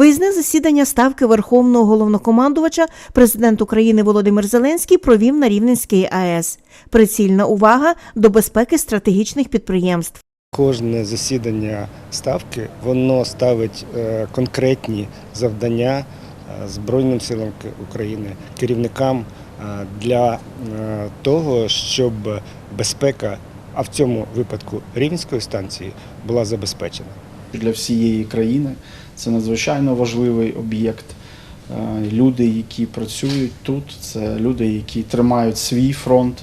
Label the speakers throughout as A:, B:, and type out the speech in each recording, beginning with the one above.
A: Виїзне засідання ставки Верховного головнокомандувача президент України Володимир Зеленський провів на Рівненській АЕС. Прицільна увага до безпеки стратегічних підприємств.
B: Кожне засідання ставки воно ставить е, конкретні завдання е, Збройним силам України, керівникам е, для того, щоб безпека, а в цьому випадку Рівненської станції, була забезпечена.
C: для всієї країни. Це надзвичайно важливий об'єкт. Е, Люди, які працюють тут, це люди, які тримають свій фронт.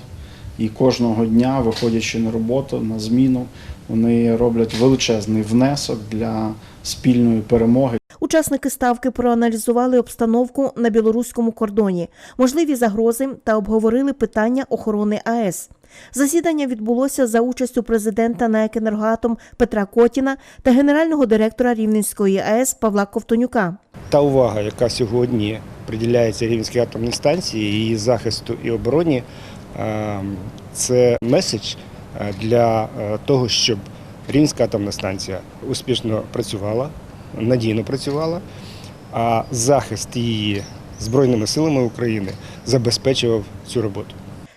C: І кожного дня, виходячи на роботу, на зміну, вони роблять величезний внесок для спільної перемоги.
A: Учасники ставки проаналізували обстановку на білоруському кордоні, можливі загрози та обговорили питання охорони АЕС. Засідання відбулося за участю президента НАЕК «Енергоатом» Петра Котіна та генерального директора Рівненської АЕС Павла Ковтонюка.
B: Та увага, яка сьогодні приділяється Рівненській атомній станції, її захисту і обороні, е, це меседж е, для е, того, щоб Рівненська атомна станція успішно працювала, надійно працювала, а захист її Збройними силами України забезпечував цю роботу.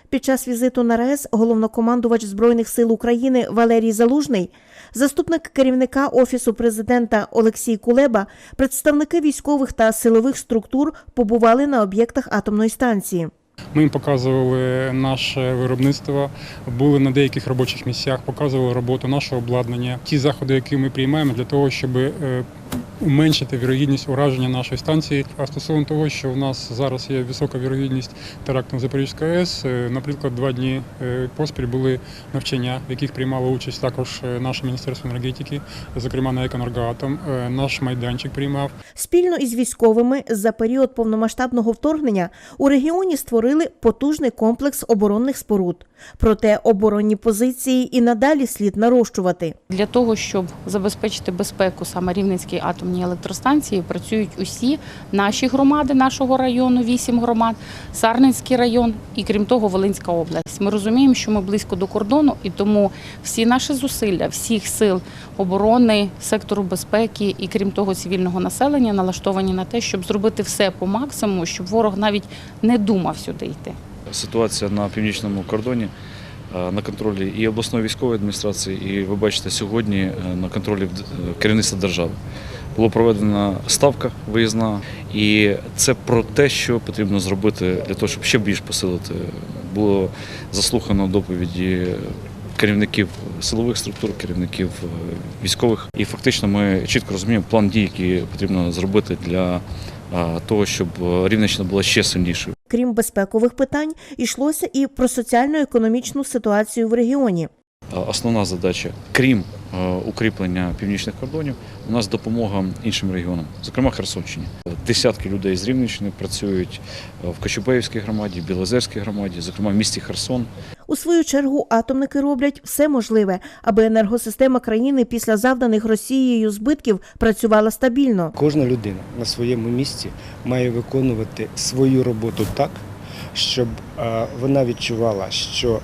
A: Під час візиту на РАЕС головнокомандувач Збройних сил України Валерій Залужний, заступник керівника Офісу президента Олексій Кулеба, представники військових та силових структур побували на об'єктах атомної станції.
D: Ми їм показували наше виробництво, були на деяких робочих місцях, показували роботу нашого обладнання, ті заходи, які ми приймаємо для того, щоб е, уменшити вірогідність ураження нашої станції. А стосовно того, що в нас зараз є висока вірогідність теракту на Запорізьку АЕС, е, наприклад, два дні е, поспіль були навчання, в яких приймало участь також е, наше міністерство енергетики, зокрема на «Еконергоатом». Наш майданчик приймав.
A: Спільно із військовими за період повномасштабного вторгнення у регіоні створили потужний комплекс оборонних споруд. Проте оборонні позиції і надалі слід нарощувати.
E: Для того, щоб забезпечити безпеку саме Рівненській атомній електростанції, працюють усі наші громади нашого району, вісім громад, Сарненський район і крім того, Волинська область. Ми розуміємо, що ми близько до кордону, і тому всі наші зусилля, всіх сил оборони, сектору безпеки і крім того, цивільного населення налаштовані на те, щоб зробити все по максимуму, щоб ворог навіть не думав сюди йти.
F: Ситуація на північному кордоні е, на контролі і обласної військової адміністрації, і ви бачите сьогодні е, на контролі е, керівництва держави. Була проведена ставка виїзна, і це про те, що потрібно зробити для того, щоб ще більш посилити. Було заслухано доповіді керівників силових структур, керівників е, військових. І фактично ми чітко розуміємо план дій, який потрібно зробити для того, щоб е, Рівненщина була ще сильнішою.
A: Крім безпекових питань, йшлося і про соціально-економічну ситуацію в регіоні.
F: Основна задача, крім укріплення північних кордонів, у нас допомога іншим регіонам, зокрема Херсонщині. Десятки людей з Рівненщини працюють е, в Кочубеївській громаді, Білозерській громаді, зокрема в місті Херсон.
A: У свою чергу атомники роблять все можливе, аби енергосистема країни після завданих Росією збитків працювала стабільно.
B: Кожна людина на своєму місці має виконувати свою роботу так, щоб е, вона відчувала, що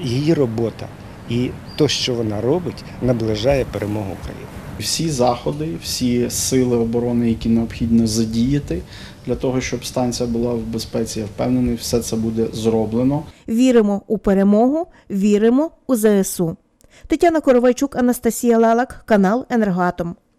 B: її робота і то, що вона робить, наближає перемогу України.
C: Всі заходи, всі сили оборони, які необхідно задіяти для того, щоб станція була в безпеці, я впевнений, все це буде зроблено.
A: Віримо у перемогу, віримо у ЗСУ. Тетяна Коровайчук, Анастасія Лалак, канал Енергоатом.